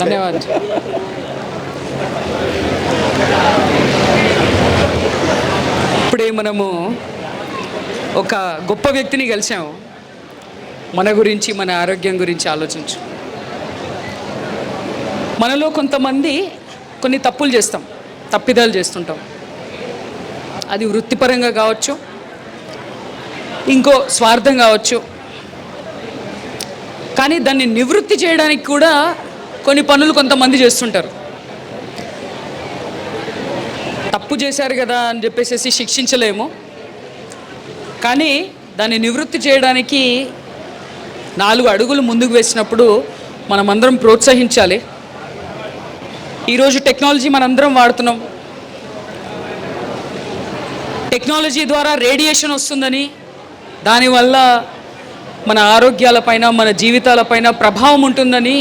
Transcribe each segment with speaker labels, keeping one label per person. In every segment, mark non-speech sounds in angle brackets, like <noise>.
Speaker 1: ధన్యవాదాలు. ఇప్పుడే మనము ఒక గొప్ప వ్యక్తిని కలిసాము మన గురించి మన ఆరోగ్యం గురించి ఆలోచించు. మనలో కొంతమంది కొన్ని తప్పులు చేస్తాం తప్పిదాలు చేస్తుంటాం. అది వృత్తిపరంగా కావచ్చు ఇంకో స్వార్థం కావచ్చు. కానీ దాన్ని నివృత్తి చేయడానికి కూడా కొన్ని పనులు కొంతమంది చేస్తుంటారు. తప్పు చేశారు కదా అని చెప్పేసి శిక్షించలేము. కానీ దాన్ని నివృత్తి చేయడానికి నాలుగు అడుగులు ముందుకు వేసినప్పుడు మనమందరం ప్రోత్సహించాలి. ఈరోజు టెక్నాలజీ మనందరం వాడుతున్నాం. టెక్నాలజీ ద్వారా రేడియేషన్ వస్తుందని దానివల్ల మన ఆరోగ్యాలపైన మన జీవితాలపైన ప్రభావం ఉంటుందని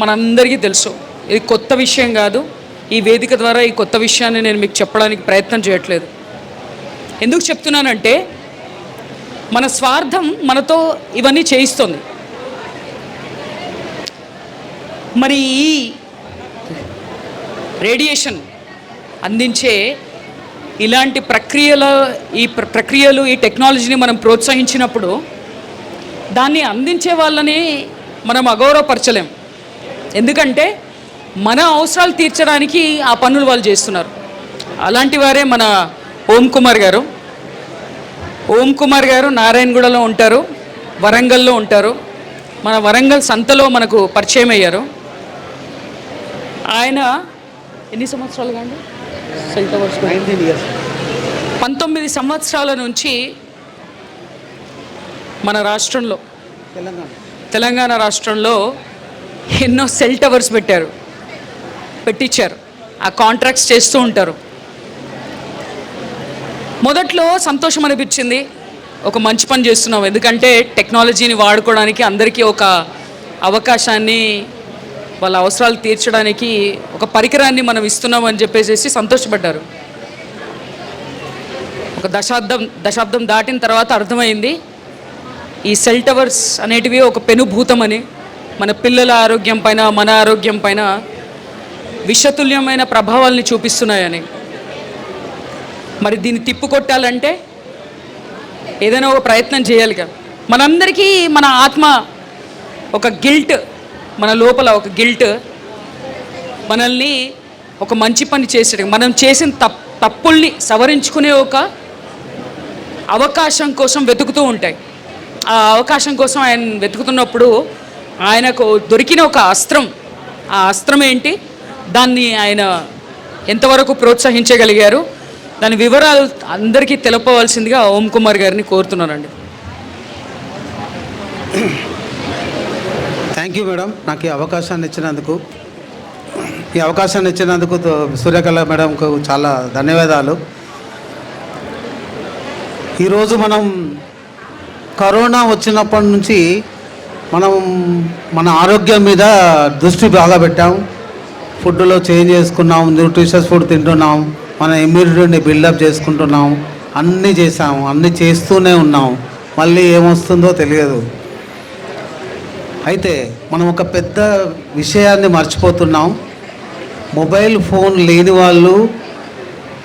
Speaker 1: మనందరికీ తెలుసు. ఇది కొత్త విషయం కాదు. ఈ వేదిక ద్వారా ఈ కొత్త విషయాన్ని నేను మీకు చెప్పడానికి ప్రయత్నం చేయట్లేదు. ఎందుకు చెప్తున్నానంటే మన స్వార్థం మనతో ఇవన్నీ చేయిస్తుంది. మరి ఈ రేడియేషన్ అందించే ఇలాంటి ప్రక్రియల ఈ ప్ర- ప్రక్రియలు ఈ టెక్నాలజీని మనం ప్రోత్సహించినప్పుడు దాన్ని అందించే వాళ్ళని మనం అగౌరవపరచలేం. ఎందుకంటే మన అవసరాలు తీర్చడానికి ఆ పనులు వాళ్ళు చేస్తున్నారు. అలాంటి వారే మన ఓం కుమార్ గారు. ఓం కుమార్ గారు నారాయణగూడలో ఉంటారు వరంగల్లో ఉంటారు. మన వరంగల్ సంతలో మనకు పరిచయం అయ్యారు. ఆయన ఎన్ని
Speaker 2: నైన్టీన్ ఇయర్స్
Speaker 1: పంతొమ్మిది సంవత్సరాల నుంచి మన రాష్ట్రంలో
Speaker 2: తెలంగాణ.
Speaker 1: తెలంగాణ రాష్ట్రంలో ఎన్నో సెల్ టవర్స్ పెట్టారు. పెట్టించారు. ఆ కాంట్రాక్ట్స్ చేస్తూ ఉంటారు. మొదట్లో సంతోషం అనిపించింది. ఒక మంచి పని చేస్తున్నాం ఎందుకంటే టెక్నాలజీని వాడుకోవడానికి అందరికీ ఒక అవకాశాన్ని వాళ్ళ అవసరాలు తీర్చడానికి ఒక పరికరాన్ని మనం ఇస్తున్నాం అని చెప్పేసి సంతోషపడ్డారు. ఒక దశాబ్దం దశాబ్దం దాటిన తర్వాత అర్థమైంది. ఈ సెల్ టవర్స్ అనేటివి ఒక పెనుభూతమని. మన పిల్లల ఆరోగ్యం పైన మన ఆరోగ్యం పైన విషతుల్యమైన ప్రభావాల్ని చూపిస్తున్నాయని. మరి దీన్ని తిప్పుకొట్టాలంటే ఏదైనా ఒక ప్రయత్నం చేయాలి కదా. మనందరికీ మన ఆత్మ ఒక గిల్ట్ మన లోపల ఒక గిల్ట్ మనల్ని ఒక మంచి పని చేసేట మనం చేసిన తప్ తప్పుల్ని సవరించుకునే ఒక అవకాశం కోసం వెతుకుతూ ఉంటాయి. ఆ అవకాశం కోసం ఆయన వెతుకుతున్నప్పుడు ఆయనకు దొరికిన ఒక అస్త్రం. ఆ అస్త్రం ఏంటి? దాన్ని ఆయన ఎంతవరకు ప్రోత్సహించగలిగారు? దాని వివరాలు అందరికీ తెలపవలసిందిగా ఓం కుమార్ గారిని కోరుతున్నానండి.
Speaker 2: థ్యాంక్ యూ మేడం నాకు ఈ అవకాశాన్ని ఇచ్చినందుకు ఈ అవకాశాన్ని ఇచ్చినందుకు సూర్యకళ మేడంకు చాలా ధన్యవాదాలు. ఈరోజు మనం కరోనా వచ్చినప్పటి నుంచి మనం మన ఆరోగ్యం మీద దృష్టి బాగా పెట్టాం. ఫుడ్లో చేంజ్ చేసుకున్నాం న్యూట్రిషియస్ ఫుడ్ తింటున్నాం మన ఇమ్యూనిటీని బిల్డప్ చేసుకుంటున్నాం అన్నీ చేసాము అన్నీ చేస్తూనే ఉన్నాం. మళ్ళీ ఏమొస్తుందో తెలియదు. అయితే మనం ఒక పెద్ద విషయాన్ని మర్చిపోతున్నాం. మొబైల్ ఫోన్ లేని వాళ్ళు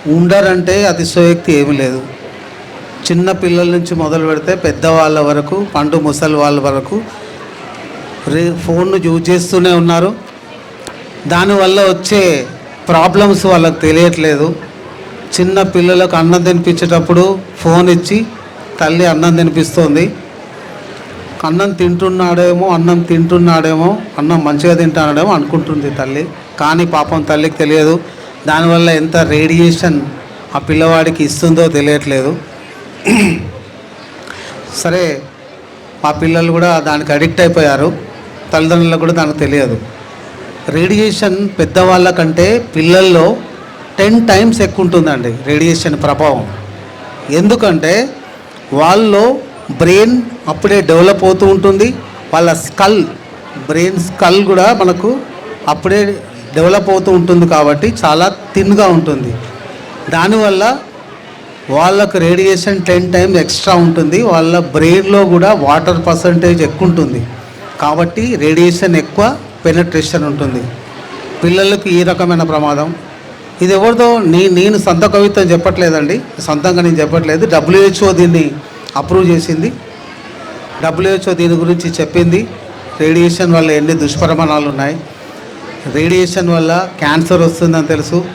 Speaker 2: ఉండరంటే అతిశయోక్తి ఏమీ లేదు. చిన్న పిల్లల నుంచి మొదలు పెడితే పెద్దవాళ్ళ వరకు పండు ముసలి వాళ్ళ వరకు ఫోన్ను యూజ్ చేస్తూనే ఉన్నారు. దానివల్ల వచ్చే ప్రాబ్లమ్స్ వాళ్ళకి తెలియట్లేదు. చిన్న పిల్లలకు అన్నం తినిపించేటప్పుడు ఫోన్ ఇచ్చి తల్లి అన్నం తినిపిస్తోంది. అన్నం తింటున్నాడేమో అన్నం తింటున్నాడేమో అన్నం మంచిగా తింటున్నాడేమో అనుకుంటుంది తల్లి. కానీ పాపం తల్లికి తెలియదు. దానివల్ల ఎంత రేడియేషన్ ఆ పిల్లవాడికి ఇస్తుందో తెలియట్లేదు. సరే మా పిల్లలు కూడా దానికి అడిక్ట్ అయిపోయారు. తల్లిదండ్రులకు కూడా దానికి తెలియదు. రేడియేషన్ పెద్దవాళ్ళ కంటే పిల్లల్లో టెన్ టైమ్స్ ఎక్కువ ఉంటుందండి రేడియేషన్ ప్రభావం. ఎందుకంటే వాళ్ళలో బ్రెయిన్ అప్పుడే డెవలప్ అవుతూ ఉంటుంది. వాళ్ళ స్కల్ బ్రెయిన్ స్కల్ కూడా మనకు అప్పుడే డెవలప్ అవుతూ ఉంటుంది కాబట్టి చాలా థిన్గా ఉంటుంది. దానివల్ల వాళ్ళకు రేడియేషన్ టెన్ టైమ్ ఎక్స్ట్రా ఉంటుంది. వాళ్ళ బ్రెయిన్లో కూడా వాటర్ పర్సంటేజ్ ఎక్కువ ఉంటుంది కాబట్టి రేడియేషన్ ఎక్కువ పెనట్రేషన్ ఉంటుంది. పిల్లలకు ఈ రకమైన ప్రమాదం. ఇది ఎవరిదో నీ నేను సొంత కవిత్వం చెప్పట్లేదండి. సొంతంగా నేను చెప్పట్లేదు. డబ్ల్యూహెచ్ఓ దీన్ని అప్రూవ్ చేసింది. డబ్ల్యూహెచ్ఓ దీని గురించి చెప్పింది. రేడియేషన్ వల్ల ఎన్ని దుష్పరిమాణాలు ఉన్నాయి. రేడియేషన్ వల్ల క్యాన్సర్ వస్తుందని తెలుసు.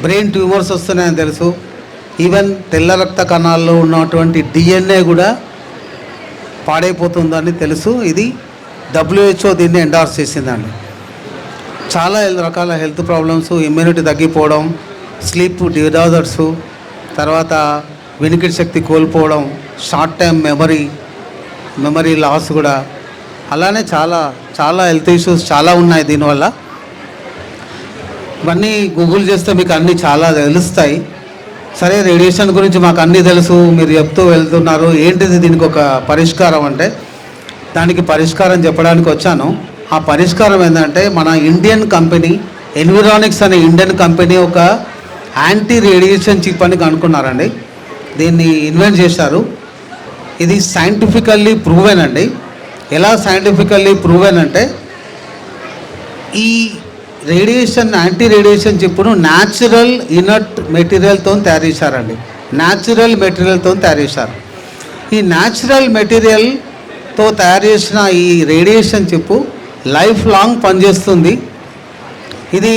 Speaker 2: బ్రెయిన్ ట్యూమర్స్ వస్తున్నాయని తెలుసు. ఈవెన్ తెల్ల రక్త కణాల్లో ఉన్నటువంటి డిఎన్ఏ కూడా పాడైపోతుందని తెలుసు. ఇది డబ్ల్యూహెచ్ఓ దీన్ని ఎండార్స్ చేసిందండి. చాలా రకాల హెల్త్ ప్రాబ్లమ్స్ ఇమ్యూనిటీ తగ్గిపోవడం స్లీప్ డిజార్డర్స్ తర్వాత వెనికిడి శక్తి కోల్పోవడం short time memory memory loss కూడా. అలానే చాలా చాలా హెల్త్ ఇష్యూస్ చాలా ఉన్నాయి దీనివల్ల. ఇవన్నీ గూగుల్ చేస్తే మీకు అన్నీ చాలా తెలుస్తాయి. సరే రేడియేషన్ గురించి మాకు అన్నీ తెలుసు మీరు చెప్తూ వెళ్తున్నారు. ఏంటిది దీనికి ఒక పరిష్కారం అంటే దానికి పరిష్కారం చెప్పడానికి వచ్చాను. ఆ పరిష్కారం ఏంటంటే మన ఇండియన్ కంపెనీ ఎన్విరానిక్స్ అనే ఇండియన్ కంపెనీ ఒక యాంటీ రేడియేషన్ చిప్ అని కనుక్కున్నారండి. దీన్ని ఇన్వెంట్ చేశారు. ఇది సైంటిఫికల్లీ ప్రూవెన్ అండి. ఎలా సైంటిఫికల్లీ ప్రూవెన్ అంటే ఈ రేడియేషన్ యాంటీ రేడియేషన్ చిప్పును న్యాచురల్ ఇనర్ట్ మెటీరియల్తో తయారు చేశారండి. న్యాచురల్ మెటీరియల్తో తయారు చేశారు. ఈ న్యాచురల్ మెటీరియల్తో తయారు చేసిన ఈ రేడియేషన్ చిప్పు లైఫ్ లాంగ్ పనిచేస్తుంది. ఇది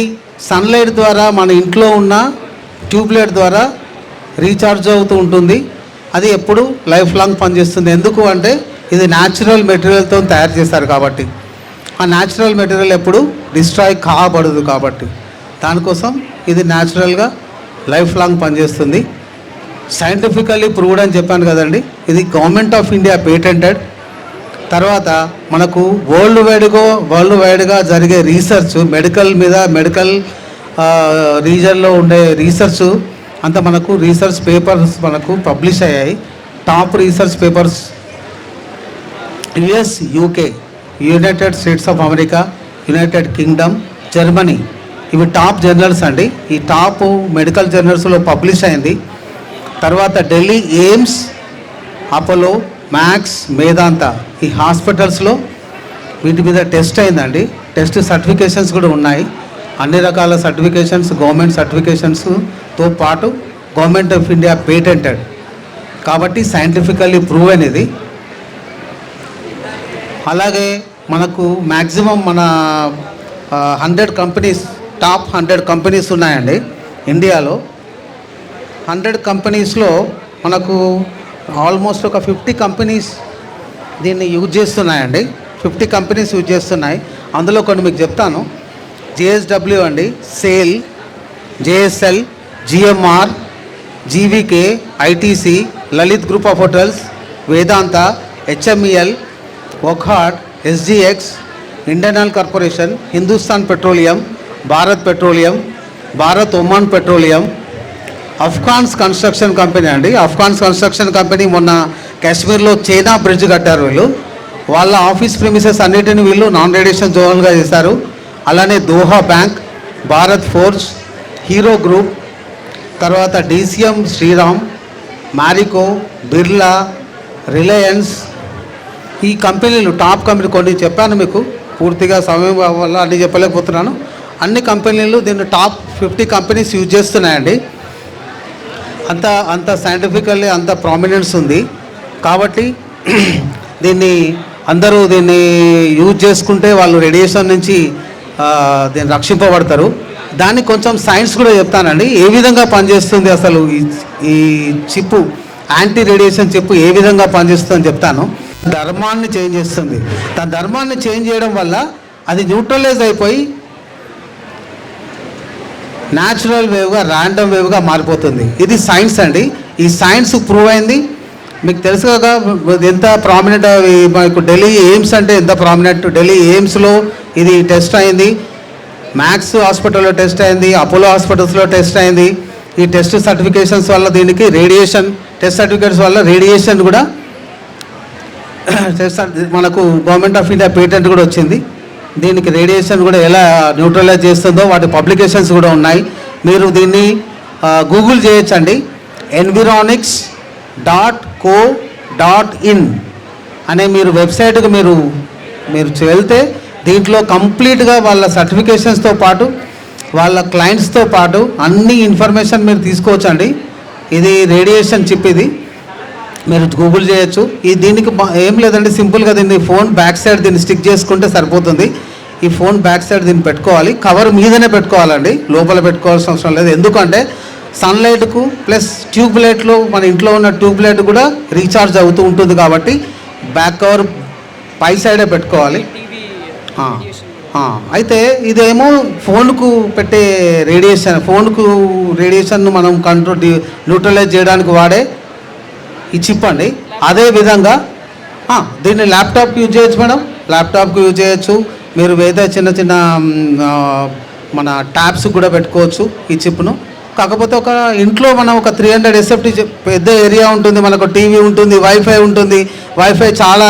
Speaker 2: సన్లైట్ ద్వారా మన ఇంట్లో ఉన్న ట్యూబ్లైట్ ద్వారా రీఛార్జ్ అవుతూ ఉంటుంది. అది ఎప్పుడు లైఫ్ లాంగ్ పనిచేస్తుంది. ఎందుకు అంటే ఇది న్యాచురల్ మెటీరియల్తో తయారు చేస్తారు కాబట్టి. ఆ న్యాచురల్ మెటీరియల్ ఎప్పుడు డిస్ట్రాయ్ కాబడదు కాబట్టి. దానికోసం ఇది న్యాచురల్గా లైఫ్ లాంగ్ పనిచేస్తుంది. సైంటిఫికల్లీ ప్రూవ్డ్ అని చెప్పాను కదండి. ఇది గవర్నమెంట్ ఆఫ్ ఇండియా పేటెంటెడ్ తర్వాత మనకు వరల్డ్ వైడ్గా వరల్డ్ వైడ్గా జరిగే రీసెర్చ్ మెడికల్ మీద మెడికల్ రీజన్లో ఉండే రీసెర్చ్ అంతా మనకు రీసెర్చ్ పేపర్స్ మనకు పబ్లిష్ అయ్యాయి. Top research papers US UK United States of America United Kingdom Germany ఇవి టాప్ జర్నల్స్ అండి. ఈ టాప్ మెడికల్ జర్నల్స్లో పబ్లిష్ అయింది. తర్వాత Delhi AIIMS Apollo Max Medanta ఈ హాస్పిటల్స్లో వీటి మీద టెస్ట్ అయిందండి. టెస్ట్ సర్టిఫికేషన్స్ కూడా ఉన్నాయి. అన్ని రకాల సర్టిఫికేషన్స్ గవర్నమెంట్ సర్టిఫికేషన్స్తో పాటు గవర్నమెంట్ ఆఫ్ ఇండియా పేటెంటెడ్ కాబట్టి సైంటిఫికల్లీ ప్రూవ్ అనేది అలాగే మనకు మ్యాక్సిమం మన hundred companies top hundred companies ఉన్నాయండి ఇండియాలో. హండ్రెడ్ కంపెనీస్లో మనకు ఆల్మోస్ట్ ఒక ఫిఫ్టీ కంపెనీస్ దీన్ని యూజ్ చేస్తున్నాయండి. ఫిఫ్టీ కంపెనీస్ యూజ్ చేస్తున్నాయి. అందులో కొన్ని మీకు చెప్తాను. జేఎస్డబ్ల్యూ అండి SAIL JSL GMR GVK ITC Lalit group of hotels Vedanta HMEL ఒఖాట్ SGX Indian Oil Corporation Hindustan Petroleum Bharat Petroleum Bharat Oman Petroleum Afcons construction company అండి. Afcons construction company మొన్న కాశ్మీర్లో China bridge కట్టారు వీళ్ళు. వాళ్ళ ఆఫీస్ ప్రిమిసెస్ అన్నిటిని వీళ్ళు non radiation జోన్గా చేశారు. అలానే Doha Bank Bharat Forge Hero Group తర్వాత డీసీఎం శ్రీరామ్ మారికో బిర్లా రిలయన్స్ ఈ కంపెనీలు టాప్ కంపెనీ కొన్ని చెప్పాను మీకు. పూర్తిగా సమయం వల్ల అన్ని చెప్పలేకపోతున్నాను. అన్ని కంపెనీలు దీన్ని టాప్ ఫిఫ్టీ కంపెనీస్ యూజ్ చేస్తున్నాయండి. అంత అంత సైంటిఫికల్లీ అంత ప్రామినెన్స్ ఉంది. కాబట్టి <clears throat> దీన్ని అందరూ దీన్ని యూజ్ చేసుకుంటే వాళ్ళు రేడియేషన్ నుంచి దీన్ని రక్షింపబడతారు. దాన్ని కొంచెం సైన్స్ కూడా చెప్తానండి. ఏ విధంగా పనిచేస్తుంది అసలు ఈ ఈ చిప్పు? యాంటీ రేడియేషన్ చిప్పు ఏ విధంగా పనిచేస్తుందని చెప్తాను. ధర్మాన్ని చేంజ్ చేస్తుంది. తన ధర్మాన్ని చేంజ్ చేయడం వల్ల అది న్యూట్రలైజ్ అయిపోయి న్యాచురల్ వేవ్గా ర్యాండమ్ వేవ్గా మారిపోతుంది. ఇది సైన్స్ అండి. ఈ సైన్స్ ప్రూవ్ అయింది. మీకు తెలుసు కదా ఎంత ప్రామినెంట్ మనకు ఢిల్లీ ఎయిమ్స్ అంటే ఎంత ప్రామినెంట్ ఢిల్లీ ఎయిమ్స్లో ఇది టెస్ట్ అయింది. మ్యాక్స్ హాస్పిటల్లో టెస్ట్ అయింది. అపోలో హాస్పిటల్స్లో టెస్ట్ అయింది. ఈ టెస్ట్ సర్టిఫికేషన్స్ వల్ల దీనికి రేడియేషన్ టెస్ట్ సర్టిఫికేట్స్ వల్ల రేడియేషన్ కూడా <coughs> మనకు గవర్నమెంట్ ఆఫ్ ఇండియా పేటెంట్ కూడా వచ్చింది. దీనికి రేడియేషన్ కూడా ఎలా న్యూట్రలైజ్ చేస్తుందో వాటి పబ్లికేషన్స్ కూడా ఉన్నాయి. మీరు దీన్ని గూగుల్ చేయొచ్చండి. Environics dot co dot in అనే మీరు వెబ్సైట్కి మీరు మీరు వెళ్తే దీంట్లో కంప్లీట్గా వాళ్ళ సర్టిఫికేషన్స్తో పాటు వాళ్ళ క్లయింట్స్తో పాటు అన్ని ఇన్ఫర్మేషన్ మీరు తీసుకోవచ్చండి. ఇది రేడియేషన్ చిప్ ఇది. మీరు గూగుల్ చేయొచ్చు. ఈ దీనికి ఏం లేదండి సింపుల్గా దీన్ని ఫోన్ బ్యాక్ సైడ్ దీన్ని స్టిక్ చేసుకుంటే సరిపోతుంది. ఈ ఫోన్ బ్యాక్ సైడ్ దీన్ని పెట్టుకోవాలి. కవర్ మీదనే పెట్టుకోవాలండి. లోపల పెట్టుకోవాల్సిన అవసరం లేదు. ఎందుకంటే సన్లైట్కు ప్లస్ ట్యూబ్ లైట్లు మన ఇంట్లో ఉన్న ట్యూబ్ లైట్ కూడా రీఛార్జ్ అవుతూ ఉంటుంది కాబట్టి బ్యాక్ కవర్ పై సైడే పెట్టుకోవాలి. అయితే ఇదేమో ఫోన్కు పెట్టే రేడియేషన్ ఫోన్కు రేడియేషన్ను మనం కంట్రోల్ న్యూట్రలైజ్ చేయడానికి వాడే ఈ చిప్ అండి. అదే విధంగా దీన్ని ల్యాప్టాప్కి యూజ్ చేయొచ్చు మేడం. ల్యాప్టాప్కి యూజ్ చేయొచ్చు. మీరు ఏదైతే చిన్న చిన్న మన ట్యాబ్స్ కూడా పెట్టుకోవచ్చు ఈ చిప్ను కాకపోతే ఒక ఇంట్లో మనం ఒక త్రీ హండ్రెడ్ ఎస్ఎఫ్టీ పెద్ద ఏరియా ఉంటుంది మనకు టీవీ ఉంటుంది వైఫై ఉంటుంది. వైఫై చాలా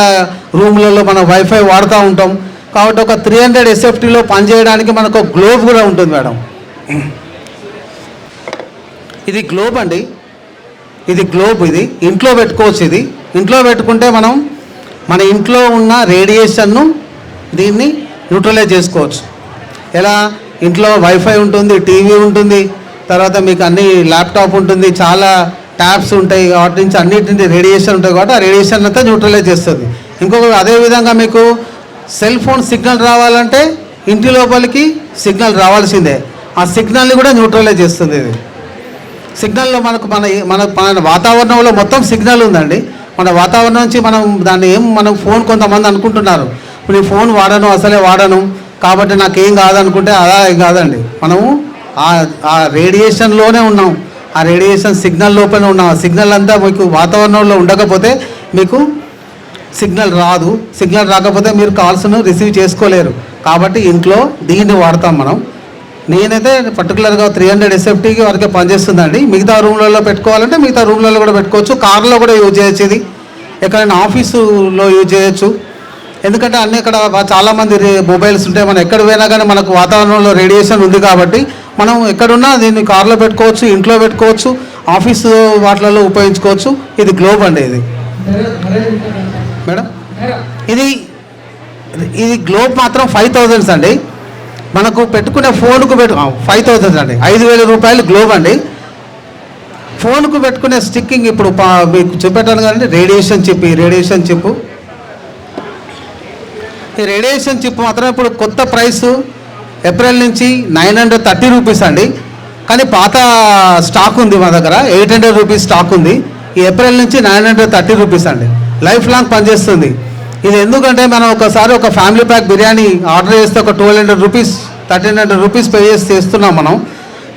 Speaker 2: రూమ్లలో మనం వైఫై వాడుతూ ఉంటాం. కాబట్టి ఒక త్రీ హండ్రెడ్ ఎస్ఎఫ్టీలో పనిచేయడానికి మనకు గ్లోబ్ కూడా ఉంటుంది మేడం. ఇది గ్లోబ్ అండి. ఇది గ్లోబ్ ఇది. ఇంట్లో పెట్టుకోవచ్చు ఇది. ఇంట్లో పెట్టుకుంటే మనం మన ఇంట్లో ఉన్న రేడియేషన్ను దీన్ని న్యూట్రలైజ్ చేసుకోవచ్చు. ఎలా? ఇంట్లో వైఫై ఉంటుంది టీవీ ఉంటుంది తర్వాత మీకు అన్ని ల్యాప్టాప్ ఉంటుంది చాలా ట్యాబ్స్ ఉంటాయి వాటి నుంచి అన్నిటి రేడియేషన్ ఉంటాయి కాబట్టి ఆ రేడియేషన్ అంతా న్యూట్రలైజ్ చేస్తుంది. ఇంకొక అదేవిధంగా మీకు సెల్ ఫోన్ సిగ్నల్ రావాలంటే ఇంటి లోపలికి సిగ్నల్ రావాల్సిందే. ఆ సిగ్నల్ని కూడా న్యూట్రలైజ్ చేస్తుంది ఇది. సిగ్నల్లో మనకు మన మన మన వాతావరణంలో మొత్తం సిగ్నల్ ఉందండి. మన వాతావరణం నుంచి మనం దాన్ని ఏం మనం ఫోన్ కొంతమంది అనుకుంటున్నారు. ఇప్పుడు ఫోన్ వాడను అసలే వాడను. కాబట్టి నాకేం కాదనుకుంటే అలా ఏం కాదండి. మనము ఆ ఆ రేడియేషన్లోనే ఉన్నాం. ఆ రేడియేషన్ సిగ్నల్ లోపలనే ఉన్నాం. ఆ సిగ్నల్ అంతా మీకు వాతావరణంలో ఉండకపోతే మీకు సిగ్నల్ రాదు. సిగ్నల్ రాకపోతే మీరు కాల్స్ను రిసీవ్ చేసుకోలేరు. కాబట్టి ఇంట్లో దీన్ని వాడతాం మనం. నేనైతే పర్టికులర్గా త్రీ హండ్రెడ్ ఎస్ఎఫ్టీకి వరకే పనిచేస్తుందండి. మిగతా రూమ్లలో పెట్టుకోవాలంటే మిగతా రూమ్లలో కూడా పెట్టుకోవచ్చు. కార్లో కూడా యూజ్ చేయొచ్చు ఇది. ఎక్కడైనా ఆఫీసులో యూజ్ చేయొచ్చు. ఎందుకంటే అన్ని ఇక్కడ చాలామంది రే- మొబైల్స్ ఉంటాయి. మనం ఎక్కడ పోయినా కానీ మనకు వాతావరణంలో రేడియేషన్ ఉంది కాబట్టి మనం ఎక్కడున్నా దీన్ని కార్లో పెట్టుకోవచ్చు ఇంట్లో పెట్టుకోవచ్చు ఆఫీసు వాటిలలో ఉపయోగించుకోవచ్చు. ఇది గ్లోబ్ అండి ఇది. మేడం? ఇది ఇది గ్లోబ్ మాత్రం ఫైవ్ థౌజండ్స్ అండి. మనకు పెట్టుకునే ఫోన్కు పెట్టు ఫైవ్ థౌసండ్ అండి. ఐదు వేల రూపాయలు గ్లోబ్ అండి. ఫోన్కు పెట్టుకునే స్టిక్కింగ్ ఇప్పుడు పా- మీకు చూపెట్టాను కదండి. రేడియేషన్ చిప్ ఈ రేడియేషన్ చిప్. ఈ రేడియేషన్ చిప్ మాత్రం ఇప్పుడు కొత్త ప్రైస్. ఏప్రిల్ నుంచి నైన్ హండ్రెడ్ థర్టీ రూపీస్ అండి. కానీ పాత స్టాక్ ఉంది మా దగ్గర. ఎయిట్ హండ్రెడ్ రూపీస్ స్టాక్ ఉంది. ఈ ఏప్రిల్ నుంచి నైన్ హండ్రెడ్ థర్టీ రూపీస్ అండి. లైఫ్ లాంగ్ పనిచేస్తుంది. ఇది ఎందుకంటే మనం ఒకసారి ఒక ఫ్యామిలీ ప్యాక్ బిర్యానీ ఆర్డర్ చేస్తే ఒక twelve hundred rupees thirteen hundred rupees pay చేసి చేస్తున్నాం మనం.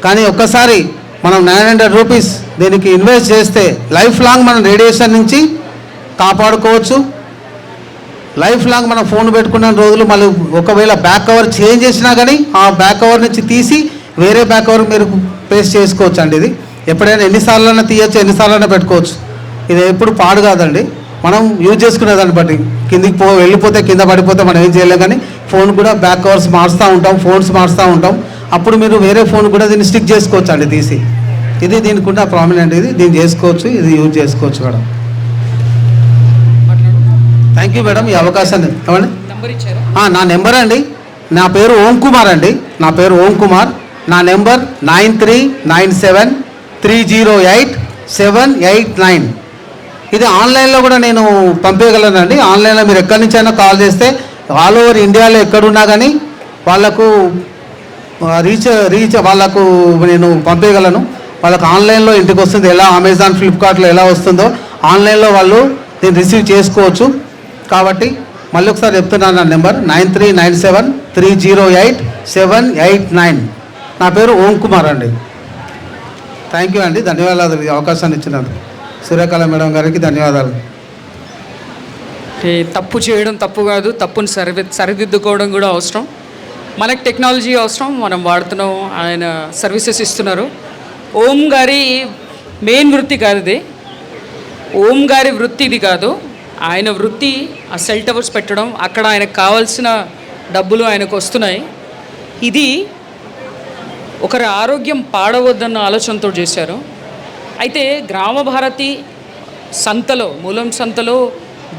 Speaker 2: కానీ ఒక్కసారి మనం నైన్ హండ్రెడ్ రూపీస్ దీనికి ఇన్వెస్ట్ చేస్తే లైఫ్ లాంగ్ మనం రేడియేషన్ నుంచి కాపాడుకోవచ్చు. లైఫ్ లాంగ్ మనం ఫోన్ పెట్టుకున్న రోజులు మళ్ళీ ఒకవేళ బ్యాక్ కవర్ చేంజ్ చేసినా కానీ ఆ బ్యాక్ కవర్ నుంచి తీసి వేరే బ్యాక్ కవర్ మీరు ప్లేస్ చేసుకోవచ్చు అండి ఇది. ఎప్పుడైనా ఎన్నిసార్లైనా తీయచ్చు ఎన్నిసార్లైనా పెట్టుకోవచ్చు. ఇది ఎప్పుడు పాడు కాదండి. మనం యూజ్ చేసుకునే దాన్ని బట్టి. కిందికి పో వెళ్ళిపోతే కింద పడిపోతే మనం ఏం చేయలేం కానీ ఫోన్ కూడా బ్యాక్ కవర్స్ మారుస్తూ ఉంటాం ఫోన్స్ మారుస్తూ ఉంటాం. అప్పుడు మీరు వేరే ఫోన్ కూడా దీన్ని స్టిక్ చేసుకోవచ్చు అండి తీసి. ఇది దీనికి ఉన్న ప్రామినెంట్ ఇది. దీన్ని చేసుకోవచ్చు ఇది యూజ్ చేసుకోవచ్చు మేడం. థ్యాంక్ యూ మేడం ఈ అవకాశాన్ని ఏమండి? నా నెంబర్ అండి. నా పేరు ఓం కుమార్ అండి. నా పేరు ఓం కుమార్. నా number nine three nine seven three zero eight seven eight nine. ఇది ఆన్లైన్లో కూడా నేను పంపించగలనండి ఆన్లైన్లో మీరు ఎక్కడి నుంచి అయినా కాల్ చేస్తే ఆల్ ఓవర్ ఇండియాలో ఎక్కడున్నా కానీ వాళ్ళకు రీచ్ రీచ్ వాళ్ళకు నేను పంపించగలను వాళ్ళకు ఆన్లైన్లో ఇంటికి వస్తుంది. ఎలా అమెజాన్ ఫ్లిప్కార్ట్లో ఎలా వస్తుందో ఆన్లైన్లో వాళ్ళు దీన్ని రిసీవ్ చేసుకోవచ్చు. కాబట్టి మళ్ళీ ఒకసారి చెప్తున్నాను నా number nine three nine seven three zero eight seven eight nine. నా పేరు ఓం కుమార్ అండి. థ్యాంక్ యూ అండి. ధన్యవాదాలు. అవకాశాన్ని ఇచ్చినందుకు. సూర్యకళ మేడం గారికి ధన్యవాదాలు.
Speaker 1: తప్పు చేయడం తప్పు కాదు తప్పును సరిది సరిదిద్దుకోవడం కూడా అవసరం. మనకు టెక్నాలజీ అవసరం మనం వాడుతున్నాం ఆయన సర్వీసెస్ ఇస్తున్నారు. ఓం గారి మెయిన్ వృత్తి కాదు ఇది. ఓం గారి వృత్తి ఇది కాదు. ఆయన వృత్తి ఆ సెల్ టవర్స్ పెట్టడం అక్కడ ఆయనకు కావాల్సిన డబ్బులు ఆయనకు వస్తున్నాయి. ఇది ఒకరి ఆరోగ్యం పాడవద్దన్న ఆలోచనతో చేశారు. అయితే గ్రామ భారతి సంతలో మూలం సంతలో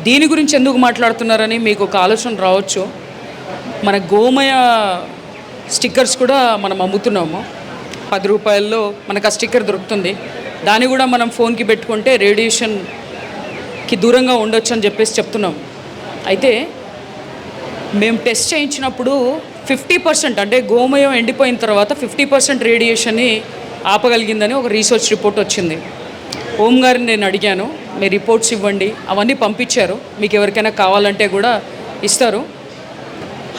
Speaker 1: దీని గురించి ఎందుకు మాట్లాడుతున్నారని మీకు ఒక ఆలోచన రావచ్చు. మన గోమయ స్టిక్కర్స్ కూడా మనం అమ్ముతున్నాము. పది రూపాయల్లో మనకు ఆ స్టిక్కర్ దొరుకుతుంది. దాన్ని కూడా మనం ఫోన్కి పెట్టుకుంటే రేడియేషన్కి దూరంగా ఉండొచ్చు అని చెప్పేసి చెప్తున్నాం అయితే మేము టెస్ట్ చేయించినప్పుడు ఫిఫ్టీ పర్సెంట్ అంటే గోమయం ఎండిపోయిన తర్వాత ఫిఫ్టీ పర్సెంట్ రేడియేషన్ని ఆపగలిగిందని ఒక రీసెర్చ్ రిపోర్ట్ వచ్చింది. ఓం గారిని నేను అడిగాను మీ రిపోర్ట్స్ ఇవ్వండి అవన్నీ పంపించారు మీకు ఎవరికైనా కావాలంటే కూడా ఇస్తారు.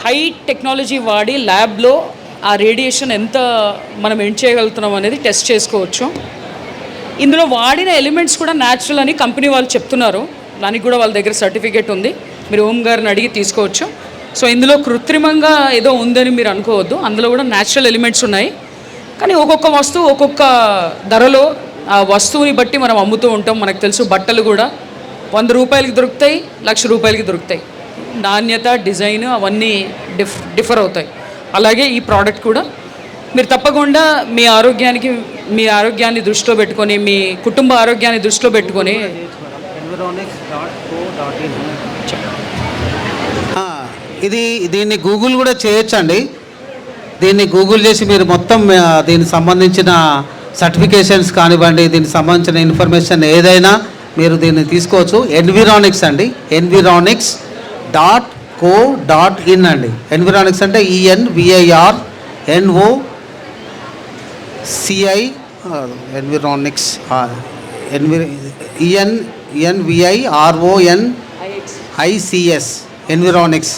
Speaker 1: హై టెక్నాలజీ వాడి ల్యాబ్లో ఆ రేడియేషన్ ఎంత మనం ఎండ్ చేయగలుగుతున్నాం అనేది టెస్ట్ చేసుకోవచ్చు. ఇందులో వాడిన ఎలిమెంట్స్ కూడా న్యాచురల్ అని కంపెనీ వాళ్ళు చెప్తున్నారు. దానికి కూడా వాళ్ళ దగ్గర సర్టిఫికేట్ ఉంది. మీరు ఓం గారిని అడిగి తీసుకోవచ్చు. సో ఇందులో కృత్రిమంగా ఏదో ఉందని మీరు అనుకోవద్దు. అందులో కూడా న్యాచురల్ ఎలిమెంట్స్ ఉన్నాయి. కానీ ఒక్కొక్క వస్తువు ఒక్కొక్క ధరలో ఆ వస్తువుని బట్టి మనం అమ్ముతూ ఉంటాం. మనకు తెలుసు బట్టలు కూడా వంద రూపాయలకి దొరుకుతాయి లక్ష రూపాయలకి దొరుకుతాయి. నాణ్యత డిజైన్ అవన్నీ డిఫ్ డిఫర్ అవుతాయి. అలాగే ఈ ప్రోడక్ట్ కూడా మీరు తప్పకుండా మీ ఆరోగ్యానికి మీ ఆరోగ్యాన్ని దృష్టిలో పెట్టుకొని మీ కుటుంబ ఆరోగ్యాన్ని దృష్టిలో పెట్టుకొని
Speaker 2: ఇది దీన్ని గూగుల్ కూడా చేయొచ్చండి. దీన్ని గూగుల్ చేసి మీరు మొత్తం దీనికి సంబంధించిన సర్టిఫికేషన్స్ కానివ్వండి దీనికి సంబంధించిన ఇన్ఫర్మేషన్ ఏదైనా మీరు దీన్ని తీసుకోవచ్చు. ఎన్విరానిక్స్ అండి. Environics dot co dot in అండి. ఎన్విరానిక్స్ అంటే E EN VIR NO CI Environics NV EN ENVI RON ICS Environics.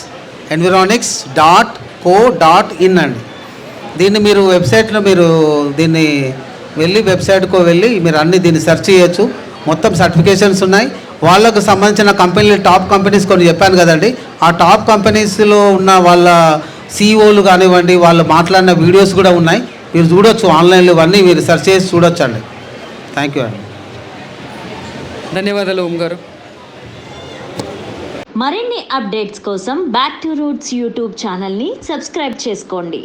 Speaker 2: Environics dot co dot in అండి. దీన్ని మీరు వెబ్సైట్లో మీరు దీన్ని వెళ్ళి వెబ్సైట్కు వెళ్ళి మీరు అన్ని దీన్ని సెర్చ్ చేయొచ్చు. మొత్తం సర్టిఫికేషన్స్ ఉన్నాయి. వాళ్ళకు సంబంధించిన కంపెనీలు టాప్ కంపెనీస్ కొన్ని చెప్పాను కదండి. ఆ టాప్ కంపెనీస్లో ఉన్న వాళ్ళ సీఈఓలు కానివ్వండి వాళ్ళు మాట్లాడిన వీడియోస్ కూడా ఉన్నాయి. మీరు చూడొచ్చు ఆన్లైన్లో ఇవన్నీ మీరు సెర్చ్ చేసి చూడొచ్చు అండి థ్యాంక్ యూ అండి.
Speaker 1: ధన్యవాదాలు ఓం గారు.
Speaker 3: మరిన్ని అప్డేట్స్ కోసం బ్యాక్ టు రూట్స్ యూట్యూబ్ ఛానల్ని సబ్స్క్రైబ్ చేసుకోండి.